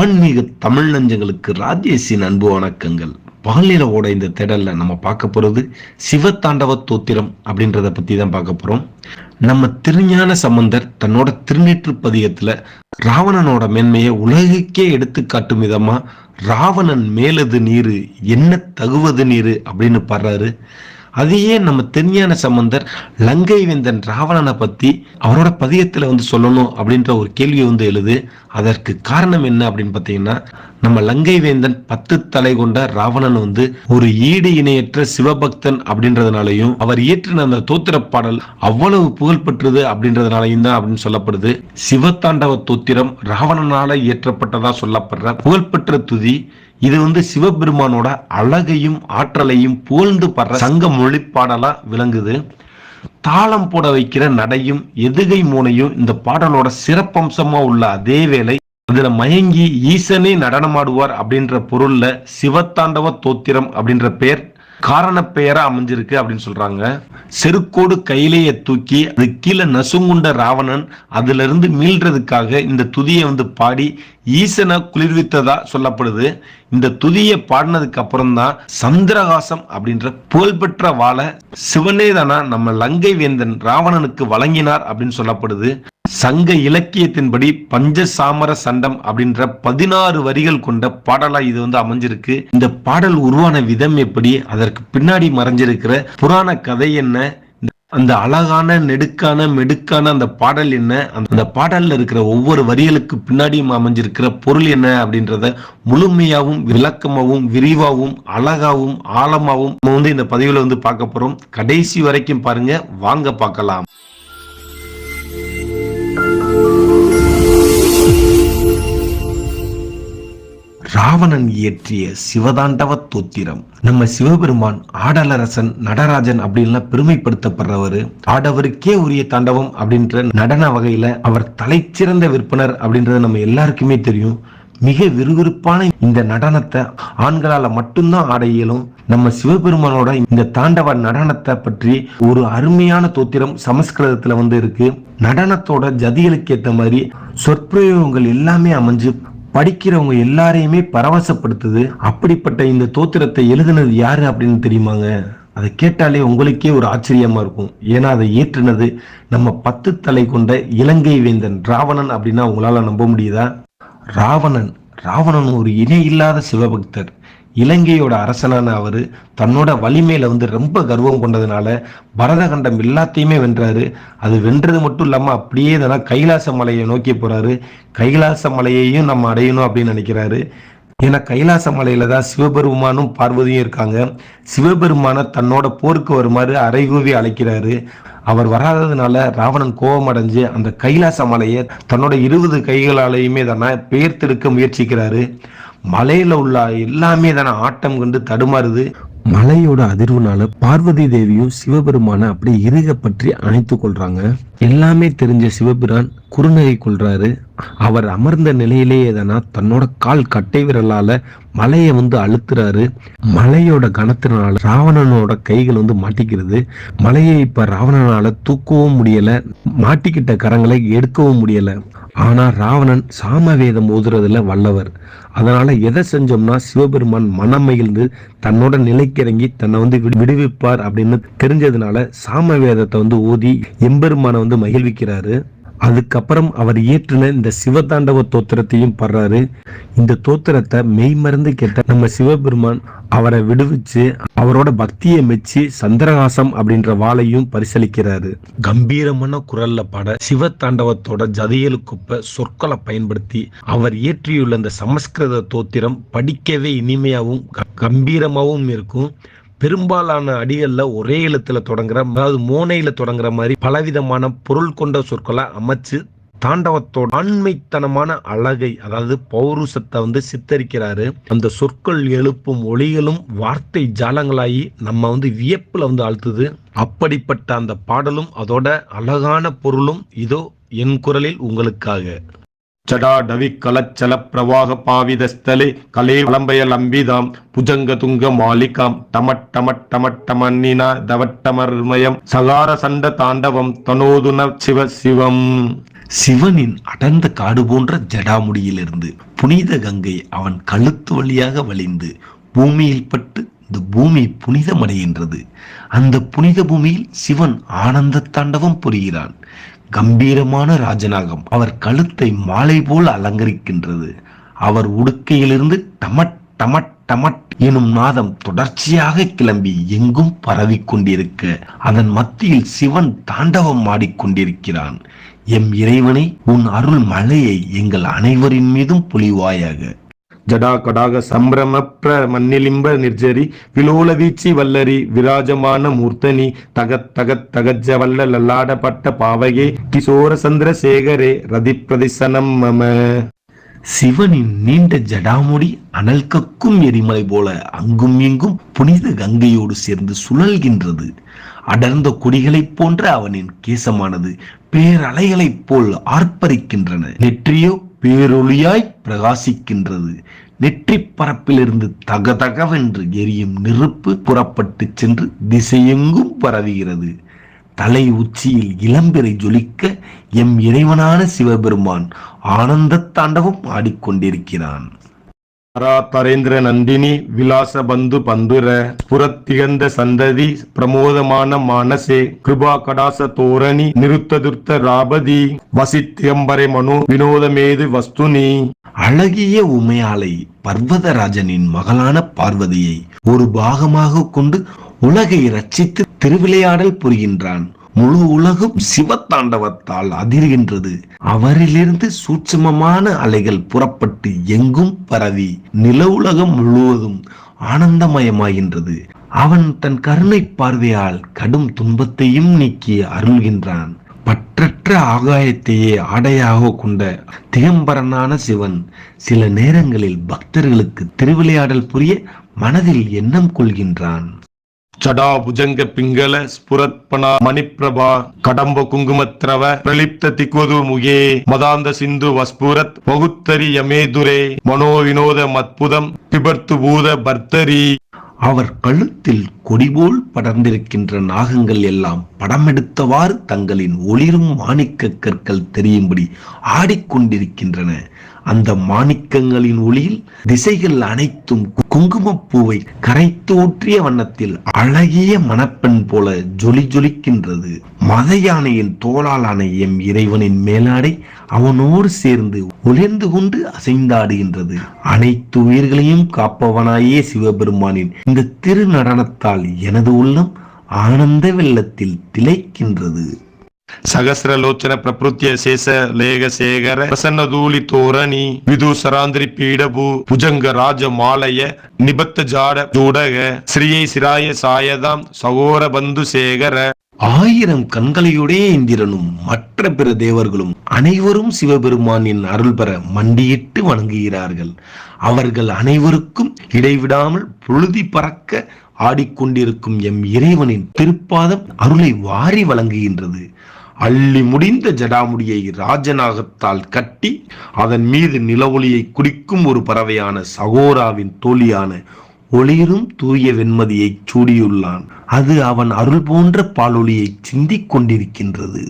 ஆன்மீக தமிழ் நஞ்சங்களுக்கு ராஜேஷின் அன்பு வணக்கங்கள். பாலியல ஓட இந்த தேடல்ல நம்ம பார்க்க போறது சிவத்தாண்டவ தோத்திரம் அப்படின்றத பத்தி தான் பார்க்க போறோம். நம்ம திருஞான சம்பந்தர் தன்னோட திருநீற்று பதிகத்துல ராவணனோட மேன்மையை உலகுக்கே எடுத்து காட்டும் விதமா ராவணன் மேலது நீரு என்ன தகுவது நீரு அப்படின்னு பாடுறாரு. அதையே நம்ம திருஞான சம்பந்தர் லங்கை வேந்தன் ராவணனை பத்தி அவரோட பதியத்துல வந்து சொல்லணும் அப்படின்ற ஒரு கேள்வி வந்து எழுது. அதற்கு காரணம் என்ன அப்படின்னு பார்த்தீங்கன்னா நம்ம லங்கை வேந்தன் பத்து தலை கொண்ட ராவணன் வந்து ஒரு ஈடு இணையற்ற சிவபக்தன் அப்படின்றதுனாலையும் அவர் இயற்றின அந்த தோத்திர பாடல் அவ்வளவு புகழ் பெற்றது அப்படின்றதுனாலையும் தான் அப்படின்னு சொல்லப்படுது. சிவத்தாண்டவ தோத்திரம் ராவணனால இயற்றப்பட்டதா சொல்லப்படுற புகழ்பெற்ற துதி இது வந்து சிவபெருமானோட அழகையும் ஆற்றலையும் புகழ்ந்து படுற சங்க மொழி பாடலா விளங்குது. தாளம் போட வைக்கிற நடையும் எதுகை மூனையும் இந்த பாடலோட சிறப்பம்சமா உள்ள அதே வேளை அதுல மயங்கி ஈசனே நடனமாடுவார் அப்படின்ற பொருள்ல சிவத்தாண்டவ தோத்திரம் அப்படின்ற பெயர் காரண பெயரா அமைஞ்சிருக்கு அப்படின்னு சொல்றாங்க. செருக்கோடு கையிலேயே தூக்கி அது கீழே நசுங்குண்ட ராவணன் அதுல இருந்து மீள்றதுக்காக இந்த துதியை வந்து பாடி ஈசனை குளிர்வித்ததா சொல்லப்படுது. இந்த துதியை பாடினதுக்கு அப்புறம் தான் சந்திரகாசம் அப்படின்ற புகழ்பெற்ற வாழை சிவனே தானா நம்ம லங்கை வேந்தன் ராவணனுக்கு வழங்கினார் அப்படின்னு சொல்லப்படுது. சங்க இலக்கியத்தின்படி பஞ்சசாமர சண்டம் அப்படின்ற பதினாறு வரிகள் கொண்ட பாடலா இது வந்து அமைஞ்சிருக்கு. இந்த பாடல் உருவான விதம் எப்படி அதற்கு பின்னாடி மறைஞ்சிருக்கிற புராண கதை என்ன அந்த அழகான நெடுக்கான மெடுக்கான அந்த பாடல் என்ன அந்த பாடல்ல இருக்கிற ஒவ்வொரு வரிகளுக்கு பின்னாடியும் அமைஞ்சிருக்கிற பொருள் என்ன அப்படின்றத முழுமையாவும் விளக்கமாகவும் விரிவாகவும் அழகாவும் ஆழமாகவும் நம்ம வந்து இந்த பதிவுல வந்து பார்க்க போறோம். கடைசி வரைக்கும் பாருங்க வாங்க பார்க்கலாம். ராவணன் இயற்றிய சிவதாண்டவ தோத்திரம். நம்ம சிவபெருமான் ஆடலரசன் நடராஜன் அப்படின்லாம் பெருமைப்படுத்தப்படுறவர் ஆடவருக்கே உரிய தாண்டவம் அப்படின்ற நடன வகையில அவர் தலைச்சிறந்த விற்பனர் அப்படின்றது நம்ம எல்லாருக்குமே தெரியும். மிக விறுவிறுப்பான இந்த நடனத்தை ஆண்களால மட்டும்தான் ஆட இயலும். நம்ம சிவபெருமானோட இந்த தாண்டவ நடனத்தை பற்றி ஒரு அருமையான தோத்திரம் சமஸ்கிருதத்துல வந்து இருக்கு. நடனத்தோட ஜதிகளுக்கு ஏற்ற மாதிரி சொற்பிரயோகங்கள் எல்லாமே அமைஞ்சு படிக்கிறவங்க எல்லாரையுமே பரவசப்படுத்துது. அப்படிப்பட்ட இந்த தோத்திரத்தை எழுதுனது யாரு அப்படின்னு தெரியுமாங்க? அதை கேட்டாலே உங்களுக்கே ஒரு ஆச்சரியமா இருக்கும். ஏன்னா அதை ஏற்றுனது நம்ம பத்து தலை கொண்ட இலங்கை வேந்தன் ராவணன் அப்படின்னா உங்களால நம்ப முடியுதா? ராவணன். ராவணன் ஒரு இணை இல்லாத சிவபக்தர். இலங்கையோட அரசனான அவர் தன்னோட வலிமையில வந்து ரொம்ப கர்வம் கொண்டதுனால பரதகண்டம் எல்லாத்தையுமே வென்றாரு. அது வென்றது மட்டும் இல்லாம அப்படியே தானே கைலாச மலையை நோக்கி போறாரு. கைலாச மலையையும் நம்ம அடையணும் அப்படின்னு நினைக்கிறாரு. ஏன்னா கைலாச மலையில தான் சிவபெருமானும் பார்வதியும் இருக்காங்க. சிவபெருமான தன்னோட போருக்கு வருமாறு அரைகூவி அழைக்கிறாரு. அவர் வராததுனால ராவணன் கோபம் அடைஞ்சு அந்த கைலாச மலையை தன்னோட இருபது கைகளாலையுமே தானே பெயர்த்தெடுக்க முயற்சிக்கிறாரு. மலையில உள்ள எல்லாமே தானே ஆட்டம் கண்டு தடுமாறுது. மலையோட அதிர்வுனால பார்வதி தேவியும் சிவபெருமான அப்படியே இறுக பற்றி அணைத்து கொள்றாங்க. எல்லாமே தெரிஞ்ச சிவபிரான் குறுநகை கொள்றாரு. அவர் அமர்ந்த நிலையிலேயே தானா தன்னோட கால் கட்டை விரலால மலையை வந்து அழுத்துறாரு. மலையோட கணத்தினால ராவணனோட கைகள் வந்து மாட்டிக்கிறது. மலையை இப்ப ராவணனால தூக்கவும் முடியல மாட்டிக்கிட்ட கரங்களை எடுக்கவும் முடியல. ஆனால் ராவணன் சாமவேதம் ஓதுறதுல வல்லவர். அதனால் எதை செஞ்சோம்னா சிவபெருமான் மனம் மகிழ்ந்து தன்னோட நிலைக்கிறங்கி தன்னை வந்து விடுவிப்பார் அப்படின்னு தெரிஞ்சதுனால சாமவேதத்தை வந்து ஓதி எம்பெருமானை வந்து மகிழ்விக்கிறாரு. அதுக்கப்புறம் அவர் இயற்றின இந்த சிவதாண்டவ தோத்திரத்தையும் பாடுறாரு. இந்த தோத்திரத்தை மெய்மறந்து கேட்ட நம்ம சிவபெருமான் அவரை விடுவிச்சு அவரோட பக்தியை மெச்சு சந்திரகாசம் அப்படின்ற வாளையும் பரிசளிக்கிறாரு. கம்பீரமான குரல்ல பாட சிவதாண்டவத்தோட ஜதியலுக்குப்ப சொற்களை பயன்படுத்தி அவர் இயற்றியுள்ள இந்த சமஸ்கிருத தோத்திரம் படிக்கவே இனிமையாகவும் கம்பீரமாகவும் இருக்கும். பெரும்பாலான அடிகள்ல ஒரே எழுத்துல தொடங்குற அதாவது மோனையில தொடங்குற மாதிரி பலவிதமான பொருள் கொண்ட சொற்களை அமைச்சு தாண்டவத்தோட ஆண்மைத்தனமான அழகை அதாவது பௌருஷத்தை வந்து சித்தரிக்கிறாரு. அந்த சொற்கள் எழுப்பும் ஒளிகளும் வார்த்தை ஜாலங்களாகி நம்ம வந்து வியப்புல வந்து ஆழ்த்துது. அப்படிப்பட்ட அந்த பாடலும் அதோட அழகான பொருளும் இதோ என் குரலில் உங்களுக்காக. ஜடாடவிக்கலச்சலப்பிரவாக பாவிதஸ்தலே கலேவலம்பயலம்பிதாம் புஜங்கதுங்க மாலிகாம் டமட் டமட் டமட் டமன்னினா தவட்டமர்மயம் சகார சண்ட தாண்டவம் தனோதுன சிவ சிவம். சிவனின் அடர்ந்த காடு போன்ற ஜடாமுடியிலிருந்து புனித கங்கை அவன் கழுத்து வழியாக வழிந்து பூமியில் பட்டு இந்த பூமி புனிதமடைகின்றது. அந்த புனித பூமியில் சிவன் ஆனந்த தாண்டவம் புரிகிறான். கம்பீரமான ராஜநாகம். அவர் கழுத்தை மாலை போல் அலங்கரிக்கின்றது. அவர் உடுக்கையிலிருந்து டமட் டமட் டமட் எனும் நாதம் தொடர்ச்சியாக கிளம்பி எங்கும் பரவிக் கொண்டிருக்க அதன் மத்தியில் சிவன் தாண்டவம் ஆடிக்கொண்டிருக்கிறான் எம் இறைவனை உன் அருள் மழையை எங்கள் அனைவரின் மீதும் பொழிவாயாக. ஜடா கடாக சம்பிரமப்ர மண்ணிலிம்ப நிர்ஜரி விலோல வீச்சி வல்லரி விராஜமான மூர்த்தனி தகத் தகத் தகஜ வல்ல லல்லாடப்பட்ட பாவகே கிசோர சந்திர சேகரே ரதி பிரதிசனம் மம. சிவனின் நீண்ட ஜடாமுடி அனல் கக்கும் எரிமலை போல அங்கும் இங்கும் புனித கங்கையோடு சேர்ந்து சுழல்கின்றது. அடர்ந்த கொடிகளைப் போன்ற அவனின் கேசமானது பேரலைகளைப் போல் ஆர்ப்பரிக்கின்றன. நெற்றியோ பேரொளியாய் பிரகாசிக்கின்றது. நெற்றி பரப்பிலிருந்து தகதகவென்று எரியும் நெருப்பு புறப்பட்டு சென்று திசையெங்கும் பரவுகிறது. தலை உச்சியில் இளம்பிறை ஜொலிக்க எம் இறைவனான சிவபெருமான் ஆனந்த தாண்டவம் ஆடிக்கொண்டிருக்கிறான். தரேந்திர நந்தினி விலாச பந்து பந்துர புறத்திகந்த சந்ததி பிரமோதமான மானசே கிருபா கடாச தோரணி நிருத்ததுர்த்த ராபதி வசித்தியம்பரை மனு வினோதமேது வஸ்துனி. அழகிய உமையாளை பர்வதராஜனின் மகளான பார்வதியை ஒரு பாகமாக கொண்டு உலகை ரட்சித்து திருவிளையாடல் புரிகின்றான். முழு உலகம் சிவத்தாண்டவத்தால் அதிர்கின்றது. அவரிலிருந்து சூட்சுமமான அலைகள் புறப்பட்டு எங்கும் பரவி நில உலகம் முழுவதும் ஆனந்தமயமாகின்றது. அவன் தன் கருணை பார்வையால் கடும் துன்பத்தையும் நீக்கி அருள்கின்றான். பற்றற்ற ஆகாயத்தையே ஆடையாக கொண்ட திகம்பரனான சிவன் சில நேரங்களில் பக்தர்களுக்கு திருவிளையாடல் புரிய மனதில் எண்ணம் கொள்கின்றான். ஜடா புஜங்க பிங்கள ஸ்புரத்பனா மணிப்பிரபா கடம்ப குங்குமத்ரவ பிரலிப்த திக்வது முகே மதாந்த சிந்து வஸ்புரத் பகுத்தரி யமேதுரே மனோ வினோத மத்புதம் பிபர்த்து பூத பர்த்தரி. அவர் கழுத்தில் கொடிபோல் படர்ந்திருக்கின்ற நாகங்கள் எல்லாம் படமெடுத்தவாறு தங்களின் ஒளிரும் மாணிக்க கற்கள் தெரியும்படி ஆடிக்கொண்டிருக்கின்றன. அந்த மாணிக்கங்களின் ஒளியில் திசைகள் அனைத்தும் குங்குமப்பூவை கரைத்து ஊற்றிய வண்ணத்தில் அழகிய மணப்பெண் போல ஜொலி ஜொலிக்கின்றது. மத யானையின் தோளாலான எம் இறைவனின் மேலாடை அவனோடு சேர்ந்து ஒளிர்ந்து கொண்டு அசைந்தாடுகின்றது. அனைத்து உயிர்களையும் காப்பவனாயே சிவபெருமானின் இந்த திரு நடனத்தால் எனது உள்ளம் ஆனந்த வெள்ளத்தில் திளைக்கின்றது. ಸಹಸ್ರಲೋಚನ ಪ್ರಕೃತಿಯ ಶೇಷ ಲೇಖ ಶೇಖರ ಪ್ರಸನ್ನ ಧೂಳಿ ತೋರಣಿ ವಿಧು ಸರಾಂದ್ರಿ ಪೀಡಭು ಭುಜಂಗ ರಾಜ ಮಾಲಯ ನಿಬತ್ತ ಜಾಡ ಜೂಡಗ ஸ்ரீயை சிராய சாயதாம் சகோர பந்து சேகர. ஆயிரம் கண்களையுடைய இந்திரனும் மற்ற பிற தேவர்களும் அனைவரும் சிவபெருமானின் அருள் பெற மண்டியிட்டு வணங்குகிறார்கள். அவர்கள் அனைவருக்கும் இடைவிடாமல் புழுதி பறக்க ஆடிக்கொண்டிருக்கும் எம் இறைவனின் திருப்பாதம் அருளை வாரி வழங்குகின்றது. அள்ளி முடிந்த ஜடாமுடியை ராஜநாகத்தால் கட்டி அதன் மீது நிலவொளியை குறிக்கும் ஒரு பறவையான சகோராவின் தோழியான ஒளிரும் தூய வெண்மதியை சூடியுள்ளான். அது அவன் அருள் போன்ற பாலொளியை சிந்திக் கொண்டிருக்கின்றது.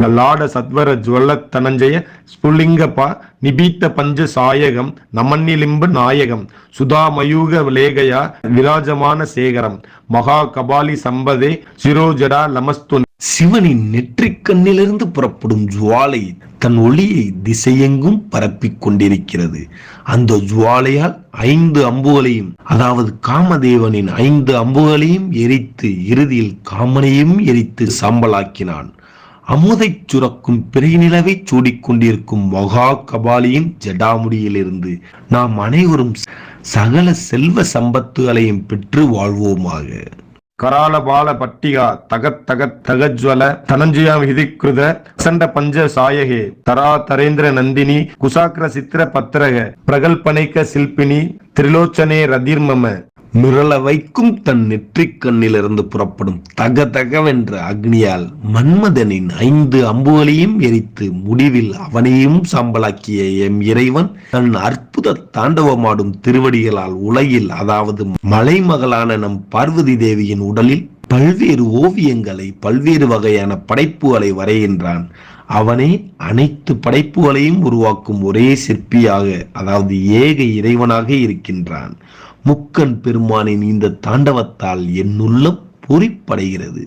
லல்லாட சத்வர ஜுவல்ல தனஞ்சய ஸ்புல்லிங்கபா நிபீத்த பஞ்ச சாயகம் நமன்னிலிம்ப நாயகம் சுதா மயூக லேகயா விராஜமான சேகரம் மகா கபாலி சம்பதே சிரோஜடா லமஸ்து சிவனின் நெற்றிக் கண்ணிலிருந்து புறப்படும் ஜுவாலை தன் ஒளியை திசையெங்கும் பரப்பிக் கொண்டிருக்கிறது அந்த ஜுவாலையால் ஐந்து அம்புகளையும் அதாவது காமதேவனின் ஐந்து அம்புகளையும் எரித்து இறுதியில் காமனையும் எரித்து சாம்பலாக்கினான். அமுதைச் சுரக்கும் பிறை நிலவை சூடிக்கொண்டிருக்கும் மகா கபாலியின் ஜடாமுடியிலிருந்து நாம் அனைவரும் சகல செல்வ சம்பத்துகளையும் பெற்று வாழ்வோமாக. கராலபால பட்டிகா தகத் தகத் தகஜ்வல தனஞ்சயாம் ஹிதிக்ருத சண்ட பஞ்ச சாயகே தரா தரேந்திர நந்தினி குசாக்ர சித்திர பத்திரக பிரகல்பனைக்க சில்பினி திரிலோச்சனே ரதிர்மம மிரள வைக்கும் தன் நெற்றிக் கண்ணிலிருந்து புறப்படும் தக தகவென்ற அக்னியால் மன்மதனின் ஐந்து அம்புகளையும் எரித்து முடிவில் அவனையும் சாம்பலாக்கிய எம் இறைவன் தன் அற்புத தாண்டவமாடும் திருவடிகளால் உலகில் அதாவது மலைமகளான நம் பார்வதி தேவியின் உடலில் பல்வேறு ஓவியங்களை பல்வேறு வகையான படைப்புகளை வரைகின்றான். அவனே அனைத்து படைப்புகளையும் உருவாக்கும் ஒரே சிற்பியாக அதாவது ஏக இறைவனாக இருக்கின்றான். முக்கன் பெருமானின் இந்த தாண்டவத்தால் என்னுள்ள பொறிப்படைகிறது.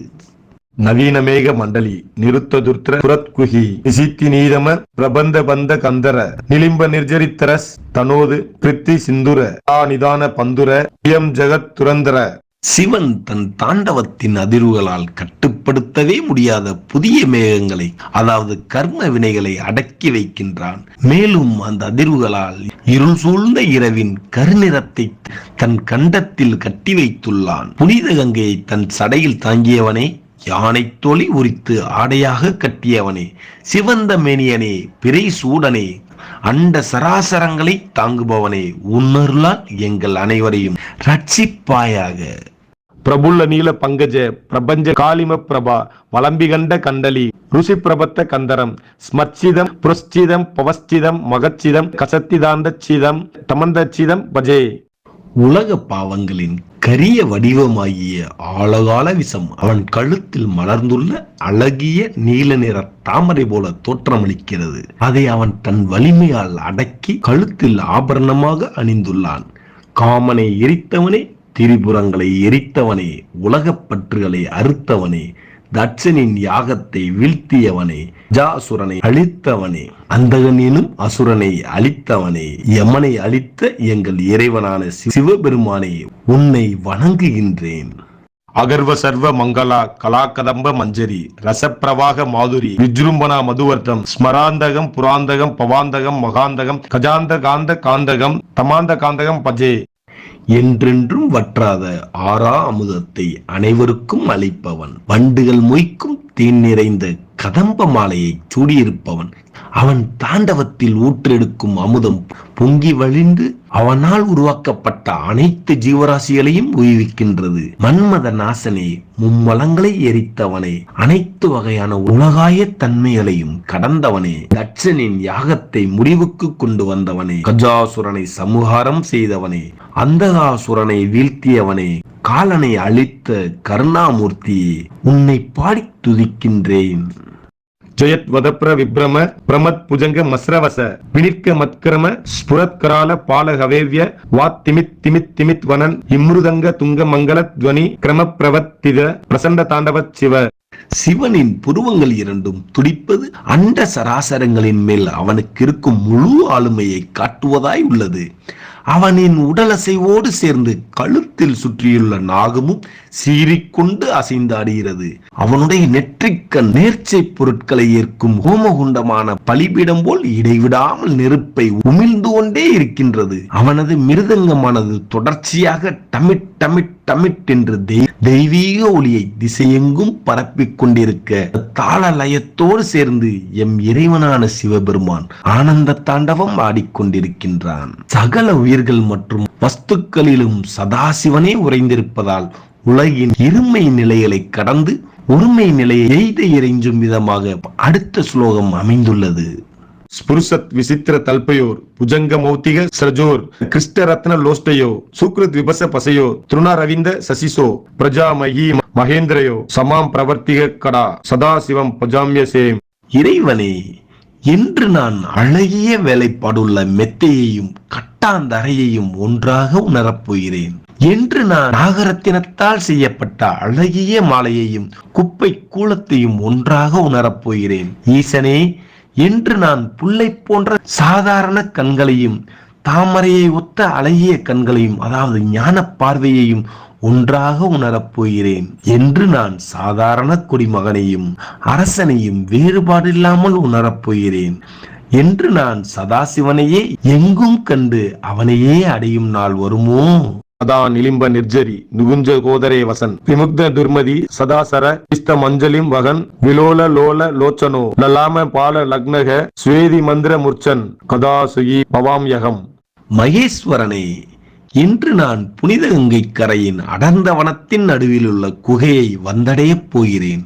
நவீனமேக மண்டலி நிருத்ததுர்த்திர புரத்குஹி நிசித்தி நீதம பிரபந்த பந்த கந்தர நிலிம்ப நிர்ஜரித்தரஸ் தனோது பிரித்தி சிந்துர ஆ நிதான பந்துர இயம் ஜெகத் துரந்தர. சிவன் தன் தாண்டவத்தின் அதிர்வுகளால் கட்டுப்படுத்தவே முடியாத புதிய மேகங்களை அதாவது கர்ம வினைகளை அடக்கி வைக்கின்றான். மேலும் அந்த அதிர்வுகளால் இருள் சூழ்ந்த இரவின் கருநிறத்தை தன் கண்டத்தில் கட்டி வைத்துள்ளான். புனித கங்கையை தன் சடையில் தாங்கியவனே யானை தொலி உரித்து ஆடையாக கட்டியவனே சிவந்த மேனியனே பிறை சூடனே அண்ட சராசரங்களை தாங்குபவனே உன்னருளால் எங்கள் அனைவரையும் ரட்சிப்பாயாக பிரபுள்ள நீல பங்கஜ பிரபஞ்ச காளிம பிரபா வலம்பி கண்ட கண்டலி ருசி பிரபத்த கந்தரம் ஸ்மர்ச்சிதம் புரஸ்சிதம் பவஸ்சிதம் மகச்சிதம் கசத்திதாந்த சிதம் தமந்த சிதம் பஜே. உலக பாவங்களின் கரிய வடிவமாகிய ஆழகால விஷம் அவன் கழுத்தில் மலர்ந்துள்ள அழகிய நீல நிற தாமரை போல தோற்றமளிக்கிறது. அதை அவன் தன் வலிமையால் அடக்கி கழுத்தில் ஆபரணமாக அணிந்துள்ளான். காமனை எரித்தவனே திரிபுரங்களை எரித்தவனே உலகப் பற்றுகளை அறுத்தவனே தட்சனின் யாகத்தை வீழ்த்தியவனே ஜாசுரனை அழித்தவனே அந்தகன் அசுரனை அழித்தவனே யமனை அழித்த எங்கள் இறைவனான சிவபெருமானே உன்னை வணங்குகின்றேன். அகர்வ சர்வ மங்களா கலாகதம்ப மஞ்சரி ரசப்பிரவாக மாதுரி விஜృంభணா மதுவர்த்தம் ஸ்மராந்தகம் புராந்தகம் பவாந்தகம் மகாந்தகம் கஜாந்த காந்த காந்தகம் தமாந்த காந்தகம் பஜே. என்றென்றும் வற்றாத ஆறா அமுதத்தை அனைவருக்கும் அளிப்பவன். வண்டுகள் மொய்க்கும் தேன் நிறைந்த கதம்ப மாலையை சூடியிருப்பவன். அவன் தாண்டவத்தில் ஊற்றெடுக்கும் அமுதம் பொங்கி வழிந்து அவனால் உருவாக்கப்பட்ட அனைத்து ஜீவராசிகளையும் உய்விக்கின்றது மன்மத நாசனே மும்மலங்களை எரித்தவனே அனைத்து வகையான உலகாய தன்மைகளையும் கடந்தவனே தட்சனின் யாகத்தை முடிவுக்கு கொண்டு வந்தவனே கஜாசுரனை சமுகாரம் செய்தவனே அந்தகாசுரனை வீழ்த்தியவனே காலனை அழித்த கருணாமூர்த்தியே உன்னை பாடித் துதிக்கின்றேன். ஜெயத் வதப்ர விப்ரம பிரமத் புஜங்க மஸ்ரவச வினிர்க்க மத்கரம ஸ்புரத்கரால பால பாலகவேவ்ய வாத் திமித் திமித் திமித் வனன் இம்ருதங்க துங்க மங்கள துவனி கிரம பிரவத்தித பிரசண்ட தாண்டவ சிவ. சிவனின் புருவங்கள் இரண்டும் துடிப்பது அண்ட சராசரங்களின் மேல் அவனுக்கு இருக்கும் முழு ஆளுமையை காட்டுவதாய் உள்ளது. அவனின் உடலசைவோடு சேர்ந்து கழுத்தில் சுற்றியுள்ள நாகமும் சீறிக்கொண்டு அசைந்தாடுகிறது. அவனுடைய நெற்றிக்கண் நேர்ச்சை பொருட்களை ஏற்கும் ஹோமகுண்டமான பலிபீடம் போல் இடைவிடாமல் நெருப்பை உமிழ்ந்து கொண்டே இருக்கின்றது. அவனது மிருதங்கமானது தொடர்ச்சியாக டமிட் டமிட் டமிட் என்று தெய்வீக ஒளியை திசையெங்கும் பரப்பிக் கொண்டிருக்க தாள லயத்தோடு சேர்ந்து எம் இறைவனான சிவபெருமான் ஆனந்த தாண்டவம் ஆடிக்கொண்டிருக்கின்றான். சகல உயிர்கள் மற்றும் வஸ்துக்களிலும் சதாசிவனே உறைந்திருப்பதால் உலகின் இருமை நிலைகளை கடந்து ஒருமை நிலையை எய்த இறைஞ்சும் விதமாக அடுத்த ஸ்லோகம் அமைந்துள்ளது. ஸ்புருசத் விசித்திர தல்பயோர் புஜங்க மௌத்திக சஜோர் கிருஷ்ட ரத்ன லோஷ்டயோ சுக்ருத் விபச பசையோ திருணா ரவிந்த சசிசோ பிரஜா மகி மகேந்திரயோ சமாம் பிரவர்த்திக கடா சதாசிவம் பஜாமிய சேம் இறைவனே என்று நான் அழகிய வேலைப்பாடுள்ள மெத்தையையும் கட்டாந்தரையையும் ஒன்றாக உணரப்போகிறேன் என்று நான் நாகரத்தினத்தால் செய்யப்பட்ட அழகிய மாலையையும் குப்பை கூலத்தையும் ஒன்றாக உணரப் போகிறேன். ஈசனே என்று நான் புல்லை போன்ற சாதாரண கண்களையும் தாமரையை ஒத்த அழகிய கண்களையும் அதாவது ஞான பார்வையையும் ஒன்றாக உணரப் போகிறேன் என்று நான் சாதாரண குடிமகனையும் அரசனையும் வேறுபாடில்லாமல் உணரப் போகிறேன் என்று நான் சதாசிவனையே எங்கும் கண்டு அவனையே அடையும் நாள் வருமோ? அதான் இளிம்ப நிர்ஜரி நுகுஞ்ச கோதரே வசன். விமுக்த துர்மதி சதாசர இஸ்த மஞ்சளிம் வகன் விலோல லோல லோச்சனோ லலாம பால லக்னக சுவேதி மந்திர முர்ச்சன் கதா பவாம் யகம். மகேஸ்வரனே இன்று நான் புனித கங்கை கரையின் அடர்ந்த வனத்தின் நடுவில் உள்ள குகையை வந்தடையப் போகிறேன்.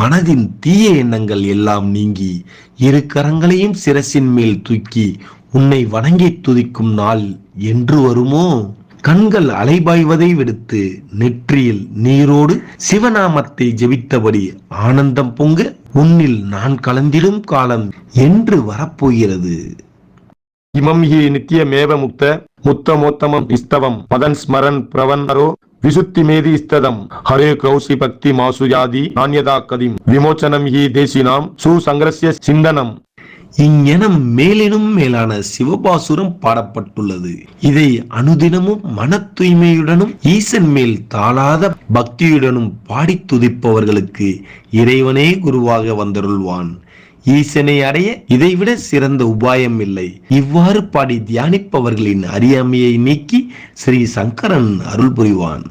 மனதின் தீய எண்ணங்கள் எல்லாம் நீங்கி இரு கரங்களையும் சிரசின் மேல் தூக்கி உன்னை வணங்கி துதிக்கும் நாள் என்று வருமோ? கண்கள் அலைபாய்வதை விடுத்து நெற்றியில் நீரோடு சிவநாமத்தை ஜெபித்தபடி ஆனந்தம் பொங்க உன்னில் நான் கலந்திடும் காலம் என்று வரப்போகிறது. இமம் ஹி நித்யமேவ முக்த முத்தமோத்தமம் இஸ்தவம் மதன் ஸ்மரன் பிரவன்னரோ விசுத்தி மேதி இஸ்ததம். ஹரே கௌசி பக்தி மாசுயாதி நாண்யதா கதிம். விமோச்சனம் ஹி தேசினாம். சுசங்கரஸ்ய சிந்தனம். இங்ஙனம் மேலினும் மேலான சிவபாசுரம் பாடப்பட்டுள்ளது. இதை அனுதினமும் மன தூய்மையுடனும் ஈசன் மேல் தாளாத பக்தியுடனும் பாடித் துதிப்பவர்களுக்கு இறைவனே குருவாக வந்தருள்வான். ஈசனை அடைய இதைவிட சிறந்த உபாயம் இல்லை. இவ்வாறு பாடி தியானிப்பவர்களின் அறியாமையை நீக்கி ஸ்ரீ சங்கரன் அருள் புரிவான்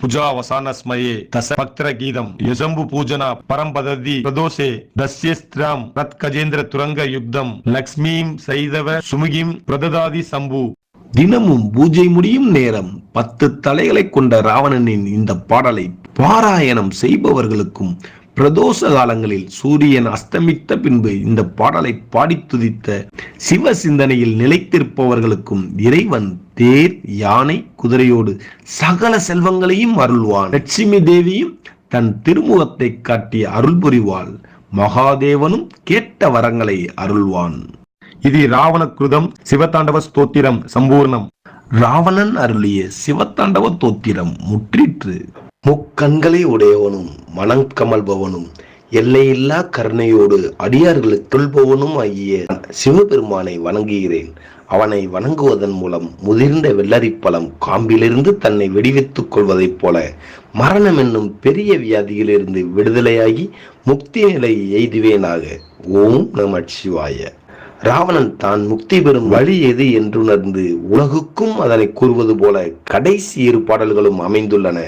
புஜாவசானஸ்மயே தச பக்திர கீதம் யசம்பு பூஜனா பரம்பததி பிரதோஷே தஸ்யஸ்திராம் ரத் கஜேந்திர துரங்க யுக்தம் லக்ஷ்மீம் சைதவ சுமுகிம் பிரததாதி சம்பு. தினமும் பூஜை முடியும் நேரம் பத்து தலைகளை கொண்ட ராவணனின் இந்த பாடலை பாராயணம் செய்பவர்களுக்கும் பிரதோஷ காலங்களில் சூரியன் அஸ்தமித்த பின்பு இந்த பாடலை பாடித் துதித்த சிவ சிந்தனையில் நிலைத்திருப்பவர்களுக்கும் இறைவன் தேர் யானை குதிரையோடு சகல செல்வங்களையும் அருள்வான். லட்சுமி தேவியும் தன் திருமுகத்தை காட்டி அருள் புரிவாள். மகாதேவனும் கேட்ட வரங்களை அருள்வான். இது ராவண கிருதம் சிவதாண்டவ ஸ்தோத்திரம் சம்பூர்ணம். ராவணன் அருளிய சிவத்தாண்டவ தோத்திரம் முற்றிற்று. முக்கண்களை உடையவனும் மனம் கமல்பவனும் எல்லையில்லா கருணையோடு அடியார்களுக்கு தொல்பவனும் ஆகிய சிவபெருமானை வணங்குகிறேன். அவனை வணங்குவதன் மூலம் முதிர்ந்த வெள்ளரிப்பழம் காம்பிலிருந்து தன்னை வெடிவித்துக் கொள்வதைப் போல மரணம் என்னும் பெரிய வியாதியிலிருந்து விடுதலையாகி முக்தி நிலை எய்துவேனாக. ஓம் நம சிவாய. ராவணன் தான் முக்தி பெறும் வழி எது என்றுணர்ந்து உலகுக்கும் அதனை கூறுவது போல கடைசி இரு பாடல்களும் அமைந்துள்ளன.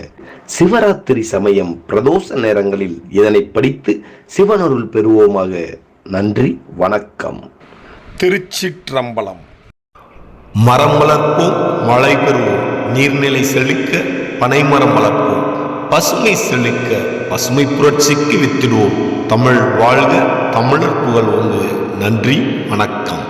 சிவராத்திரி சமயம் பிரதோஷ நேரங்களில் இதனை படித்து சிவனருள் பெறுவோமாக. நன்றி வணக்கம். திருச்சிற்றம்பலம். மரம் வளர்ப்போம் மழை பெறுவோம். நீர்நிலை செழிக்க பனைமரம் வளர்ப்போம். பசுமை செழிக்க பசுமை புரட்சிக்கு வித்திடுவோம். தமிழ் வாழ்க தமிழர் புகழ் ஓங்குக நன்றி வணக்கம்.